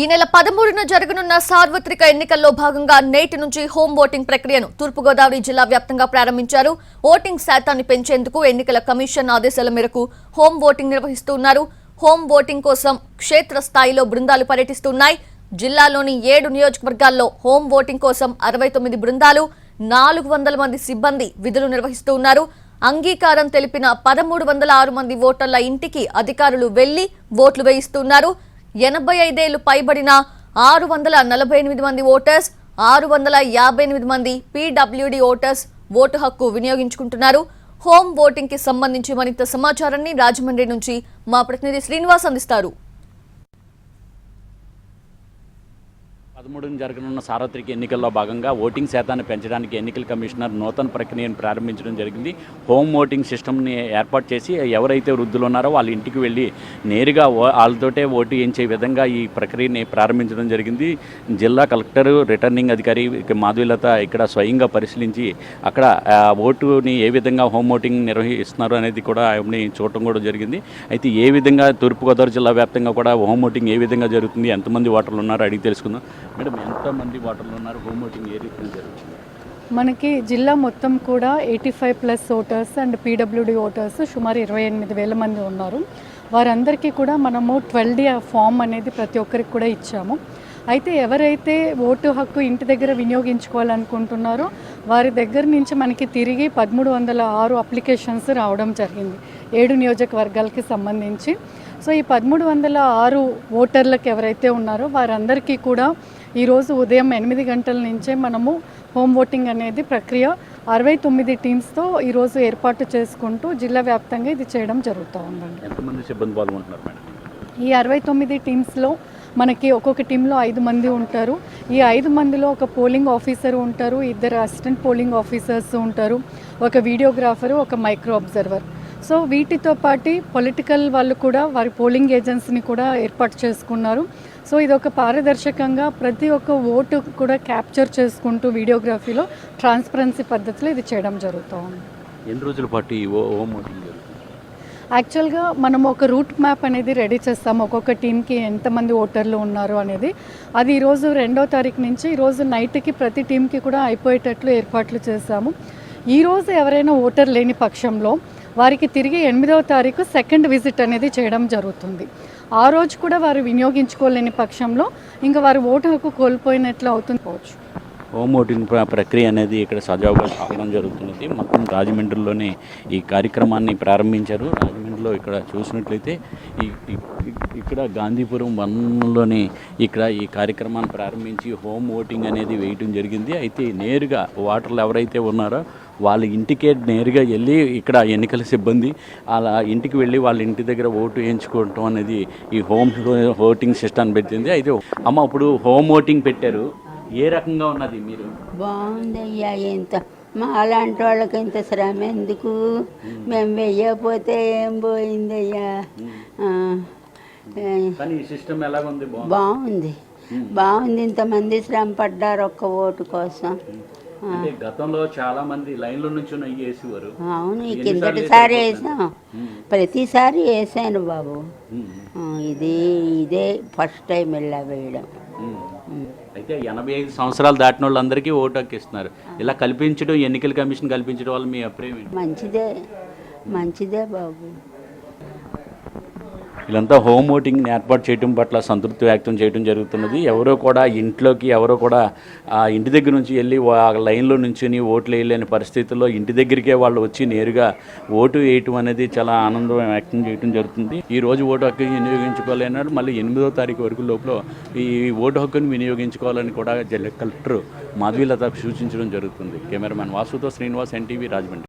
ఈ నెల పదమూడున జరగనున్న సార్వత్రిక ఎన్నికల్లో భాగంగా నేటి నుంచి హోం ఓటింగ్ ప్రక్రియను తూర్పుగోదావరి జిల్లా వ్యాప్తంగా ప్రారంభించారు. ఓటింగ్ శాతాన్ని పెంచేందుకు ఎన్నికల కమిషన్ ఆదేశాల మేరకు హోం ఓటింగ్ నిర్వహిస్తున్నారు హోం ఓటింగ్ కోసం క్షేత్రస్థాయిలో బృందాలు పర్యటిస్తున్నాయి. జిల్లాలోని ఏడు నియోజకవర్గాల్లో హోం ఓటింగ్ కోసం అరవై తొమ్మిది బృందాలు నాలుగు వందల మంది సిబ్బంది విధులు నిర్వహిస్తూ ఉన్నారు. అంగీకారం తెలిపిన పదమూడు వందల ఆరు మంది ఓటర్ల ఇంటికి అధికారులు వెళ్ళి ఓట్లు వేయిస్తున్నారు. ఎనభై ఐదేళ్ళు పైబడిన ఆరు వందల నలభై ఎనిమిది మంది ఓటర్స్ ఆరు వందల యాభై ఎనిమిది మంది పీడబ్ల్యూడి ఓటర్స్ ఓటు హక్కు వినియోగించుకుంటున్నారు. హోమ్ ఓటింగ్కి సంబంధించి మరింత సమాచారాన్ని రాజమండ్రి నుంచి మా ప్రతినిధి శ్రీనివాస్ అందిస్తారు. పదమూడున జరగనున్న సార్వత్రిక ఎన్నికల్లో భాగంగా ఓటింగ్ శాతాన్ని పెంచడానికి ఎన్నికల కమిషనర్ నూతన ప్రక్రియను ప్రారంభించడం జరిగింది. హోమ్ ఓటింగ్ సిస్టమ్ని ఏర్పాటు చేసి ఎవరైతే వృద్ధులు ఉన్నారో వాళ్ళ ఇంటికి వెళ్ళి నేరుగా వాళ్ళతోటే ఓటు వేయించే విధంగా ఈ ప్రక్రియని ప్రారంభించడం జరిగింది. జిల్లా కలెక్టర్ రిటర్నింగ్ అధికారి మాధులత ఇక్కడ స్వయంగా పరిశీలించి అక్కడ ఓటుని ఏ విధంగా హోమ్ ఓటింగ్ నిర్వహిస్తున్నారు అనేది కూడా ఆవిడని చూడటం కూడా జరిగింది. అయితే ఏ విధంగా తూర్పుగోదావరి జిల్లా వ్యాప్తంగా కూడా హోమ్ ఓటింగ్ ఏ విధంగా జరుగుతుంది ఎంతమంది ఓటర్లు ఉన్నారో అడిగి తెలుసుకుందాం. మేడం ఎంతమంది ఓటర్లు ఉన్నారు? హోమ్ ఓటింగ్ ఏ రీతిలో జరుగుతుంది? మనకి జిల్లా మొత్తం కూడా eighty five plus voters and PWD voters సుమారు ఇరవై ఎనిమిది వేల మంది ఉన్నారు. వారందరికీ కూడా మనము ట్వెల్వ్ డి ఫామ్ అనేది ప్రతి ఒక్కరికి కూడా ఇచ్చాము. అయితే ఎవరైతే ఓటు హక్కు ఇంటి దగ్గర వినియోగించుకోవాలనుకుంటున్నారో వారి దగ్గర నుంచి మనకి తిరిగి పదమూడు వందల ఆరు అప్లికేషన్స్ రావడం జరిగింది. ఏడు నియోజకవర్గాలకి సంబంధించి. సో ఈ పదమూడు వందల ఆరు ఓటర్లకు ఎవరైతే ఉన్నారో వారందరికీ కూడా ఈరోజు ఉదయం ఎనిమిది గంటల నుంచే మనము హోమ్ ఓటింగ్ అనేది ప్రక్రియ అరవై తొమ్మిది టీమ్స్తో ఈరోజు ఏర్పాటు చేసుకుంటూ జిల్లా వ్యాప్తంగా ఇది చేయడం జరుగుతూ ఉందండి. ఈ అరవై తొమ్మిది టీమ్స్లో మనకి ఒక్కొక్క టీంలో ఐదు మంది ఉంటారు. ఈ ఐదు మందిలో ఒక పోలింగ్ ఆఫీసర్ ఉంటారు. ఇద్దరు అసిస్టెంట్ పోలింగ్ ఆఫీసర్స్ ఉంటారు. ఒక వీడియోగ్రాఫరు ఒక మైక్రో అబ్జర్వర్. సో వీటితో పాటు పొలిటికల్ వాళ్ళు కూడా వారి పోలింగ్ ఏజెంట్స్ని కూడా ఏర్పాటు చేసుకున్నారు. సో ఇది ఒక పారదర్శకంగా ప్రతి ఒక్క ఓటు కూడా క్యాప్చర్ చేసుకుంటూ వీడియోగ్రఫీలో ట్రాన్స్పరెన్సీ పద్ధతిలో ఇది చేయడం జరుగుతూ ఉంది ఎన్ని రోజుల పాటు జరుగుతుంది? యాక్చువల్గా మనం ఒక రూట్ మ్యాప్ అనేది రెడీ చేస్తాం. ఒక్కొక్క టీంకి ఎంతమంది ఓటర్లు ఉన్నారు అనేది. అది ఈరోజు రెండో తారీఖు నుంచి ఈరోజు నైట్కి ప్రతి టీంకి కూడా అయిపోయేటట్లు ఏర్పాట్లు చేశాము. ఈరోజు ఎవరైనా ఓటర్ లేని పక్షంలో వారికి తిరిగి ఎనిమిదవ తారీఖు సెకండ్ విజిట్ అనేది చేయడం జరుగుతుంది. ఆ రోజు కూడా వారు వినియోగించుకోలేని పక్షంలో ఇంకా వారు ఓటు హక్కు కోల్పోయినట్లు అవుతుంది. పోవచ్చు హోమ్ ఓటింగ్ ప్రక్రియ అనేది ఇక్కడ సజావుగా సాగడం జరుగుతున్నది. మొత్తం రాజమండ్రిలోనే ఈ కార్యక్రమాన్ని ప్రారంభించారు. రాజమండ్రిలో ఇక్కడ చూసినట్లయితే ఈ ఇక్కడ గాంధీపురం వనంలోని ఇక్కడ ఈ కార్యక్రమాన్ని ప్రారంభించి హోమ్ ఓటింగ్ అనేది వేయటం జరిగింది. అయితే నేరుగా ఓటర్లు ఎవరైతే ఉన్నారో వాళ్ళ ఇంటికే నేరుగా వెళ్ళి ఇక్కడ ఎన్నికల సిబ్బంది అలా ఇంటికి వెళ్ళి వాళ్ళ ఇంటి దగ్గర ఓటు వేయించుకోవటం అనేది ఈ హోమ్ ఓటింగ్ సిస్టమ్ పెట్టింది. అయితే అమ్మ అప్పుడు హోమ్ ఓటింగ్ పెట్టారు. ఏ రకంగా ఉన్నది మీరు? బాగుందయ్యా ఇంత మా అలాంటి వాళ్ళకి ఇంత శ్రమ ఎందుకు? మేము. వెయ్యకపోతే ఏం పోయిందయ్యా? కానీ సిస్టమ్ ఎలాగుంది? బాగుంది. బాగుంది. ఇంతమంది శ్రమ పడ్డారు ఒక్క ఓటు కోసం. అంటే గతంలో చాలా మంది లైన్లో నుంచి వేసేవారు అవును కిందటిసారి వేసాం ప్రతిసారి వేసాను బాబు. ఇది ఇదే ఫస్ట్ టైం వెళ్ళా వేయడం. అయితే ఎనభై ఐదు సంవత్సరాలు దాటిన వాళ్ళందరికీ ఓటు హక్కు ఇస్తున్నారు. ఇలా కల్పించడం ఎన్నికల కమిషన్ కల్పించడం వల్ల మీ అభిప్రాయం ఏంటి? మంచిదే మంచిదే బాబు. వీళ్ళంతా హోమ్ ఓటింగ్ని ఏర్పాటు చేయడం పట్ల సంతృప్తి వ్యక్తం చేయడం జరుగుతున్నది. ఎవరో కూడా ఇంట్లోకి ఎవరో కూడా ఆ ఇంటి దగ్గర నుంచి వెళ్ళి లైన్లో నుంచి ఓట్లు వేయలేని పరిస్థితుల్లో ఇంటి దగ్గరికే వాళ్ళు వచ్చి నేరుగా ఓటు వేయటం అనేది చాలా ఆనందం వ్యక్తం చేయడం జరుగుతుంది. ఈ రోజు ఓటు హక్కు వినియోగించుకోలేనాడు. మళ్ళీ ఎనిమిదో తారీఖు వరకు లోపల ఈ ఓటు హక్కుని వినియోగించుకోవాలని కూడా జిల్లా కలెక్టర్ మాధవీలత సూచించడం జరుగుతుంది. కెమెరామెన్ వాసుతో శ్రీనివాస్ ఎన్టీవీ రాజమండ్రి.